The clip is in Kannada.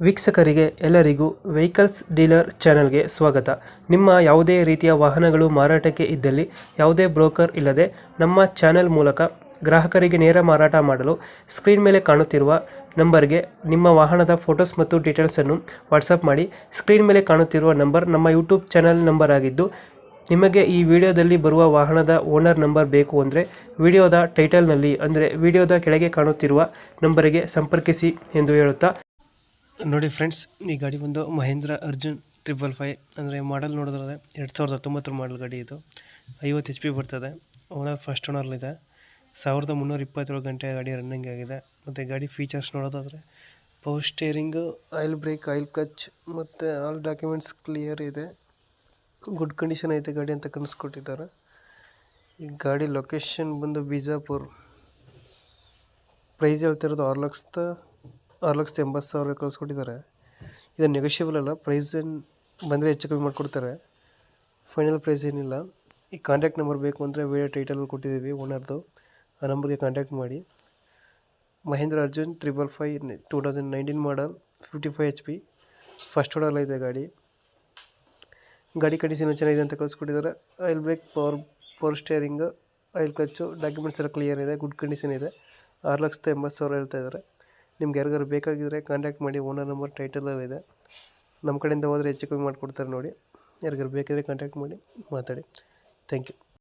ವೀಕ್ಷಕರಿಗೆ ಎಲ್ಲರಿಗೂ ವೆಹಿಕಲ್ಸ್ ಡೀಲರ್ ಚಾನಲ್ಗೆ ಸ್ವಾಗತ. ನಿಮ್ಮ ಯಾವುದೇ ರೀತಿಯ ವಾಹನಗಳು ಮಾರಾಟಕ್ಕೆ ಇದ್ದಲ್ಲಿ ಯಾವುದೇ ಬ್ರೋಕರ್ ಇಲ್ಲದೆ ನಮ್ಮ ಚಾನೆಲ್ ಮೂಲಕ ಗ್ರಾಹಕರಿಗೆ ನೇರ ಮಾರಾಟ ಮಾಡಲು ಸ್ಕ್ರೀನ್ ಮೇಲೆ ಕಾಣುತ್ತಿರುವ ನಂಬರ್ಗೆ ನಿಮ್ಮ ವಾಹನದ ಫೋಟೋಸ್ ಮತ್ತು ಡೀಟೇಲ್ಸನ್ನು ವಾಟ್ಸಪ್ ಮಾಡಿ. ಸ್ಕ್ರೀನ್ ಮೇಲೆ ಕಾಣುತ್ತಿರುವ ನಂಬರ್ ನಮ್ಮ ಯೂಟ್ಯೂಬ್ ಚಾನೆಲ್ ನಂಬರ್ ಆಗಿದ್ದು, ನಿಮಗೆ ಈ ವಿಡಿಯೋದಲ್ಲಿ ಬರುವ ವಾಹನದ ಓನರ್ ನಂಬರ್ ಬೇಕು ಅಂದರೆ ವಿಡಿಯೋದ ಟೈಟಲ್ನಲ್ಲಿ ಅಂದರೆ ವಿಡಿಯೋದ ಕೆಳಗೆ ಕಾಣುತ್ತಿರುವ ನಂಬರಿಗೆ ಸಂಪರ್ಕಿಸಿ ಎಂದು ಹೇಳುತ್ತಾ ನೋಡಿ ಫ್ರೆಂಡ್ಸ್, ಈ ಗಾಡಿ ಬಂದು ಮಹೇಂದ್ರ ಅರ್ಜುನ್ ಟ್ರಿಪಲ್ ಫೈವ್ ಅಂದರೆ ಮಾಡಲ್ ನೋಡಿದ್ರೆ ಎರಡು ಸಾವಿರದ ಹತ್ತೊಂಬತ್ತರ ಮಾಡಲ್ ಗಾಡಿ ಇದು. ಐವತ್ತು ಎಚ್ ಪಿ ಬರ್ತದೆ. ಓನರ್ ಫಸ್ಟ್ ಓನರ್ಲಿದೆ ಸಾವಿರದ ಮುನ್ನೂರ ಇಪ್ಪತ್ತೇಳು ಗಂಟೆ ಗಾಡಿ ರನ್ನಿಂಗ್ ಆಗಿದೆ. ಮತ್ತು ಗಾಡಿ ಫೀಚರ್ಸ್ ನೋಡೋದಾದರೆ power steering oil brake oil ಕಚ್ ಮತ್ತು ಆಲ್ ಡಾಕ್ಯುಮೆಂಟ್ಸ್ ಕ್ಲಿಯರ್ ಇದೆ. ಗುಡ್ ಕಂಡೀಷನ್ ಐತೆ ಗಾಡಿ ಅಂತ ಕನಸ್ಕೊಟ್ಟಿದ್ದಾರೆ. ಈ ಗಾಡಿ ಲೊಕೇಶನ್ ಬಂದು ಬಿಜಾಪುರ್. ಪ್ರೈಸ್ ಹೇಳ್ತಿರೋದು ಆರು ಲಕ್ಷದ ಆರು ಲಕ್ಷದ ಎಂಬತ್ತು ಸಾವಿರ ಕಳಿಸ್ಕೊಟ್ಟಿದ್ದಾರೆ. ಇದು ನೆಗೋಷಿಯಬಲ್ ಅಲ್ಲ ಪ್ರೈಸ್ ಏನು ಬಂದರೆ ಹೆಚ್ಚು ಕಮ್ಮಿ ಮಾಡಿಕೊಡ್ತಾರೆ. ಫೈನಲ್ ಪ್ರೈಸ್ ಏನಿಲ್ಲ. ಈ ಕಾಂಟ್ಯಾಕ್ಟ್ ನಂಬರ್ ಬೇಕು ಅಂದರೆ ವಿಡಿಯೋ ಟೈಟಲಲ್ಲಿ ಕೊಟ್ಟಿದ್ದೀವಿ ಓನರ್ದು ಆ ನಂಬರ್ಗೆ ಕಾಂಟ್ಯಾಕ್ಟ್ ಮಾಡಿ. Mahindra Arjun triple five two thousand nineteen model fifty five H P first ಓಡಲ್ಲ ಇದೆ ಗಾಡಿ. ಗಾಡಿ ಕಂಡೀಷನ್ ಚೆನ್ನಾಗಿದೆ ಅಂತ ಕಳಿಸ್ಕೊಟ್ಟಿದ್ದಾರೆ. Oil brake power power steering oil ಕಚ್ಚು documents ಎಲ್ಲ ಕ್ಲಿಯರ್ ಇದೆ ಗುಡ್ ಕಂಡೀಷನ್ ಇದೆ. ಆರು ಲಕ್ಷದ ಎಂಬತ್ತು ಸಾವಿರ ಹೇಳ್ತಾ ಇದ್ದಾರೆ. ನಿಮ್ಗೆ ಯಾರಿಗಾರು ಬೇಕಾಗಿದ್ದರೆ ಕಾಂಟ್ಯಾಕ್ಟ್ ಮಾಡಿ ಓನರ್ ನಂಬರ್ ಟೈಟಲಲ್ಲಿದೆ ನಮ್ಮ ಕಡೆಯಿಂದ ಹೋದರೆ ಹೆಚ್ಚು ಕಮ್ಮಿ ಮಾಡಿಕೊಡ್ತಾರೆ ನೋಡಿ. ಯಾರಿಗಾರು ಬೇಕಿದ್ರೆ ಕಾಂಟ್ಯಾಕ್ಟ್ ಮಾಡಿ ಮಾತಾಡಿ. Thank you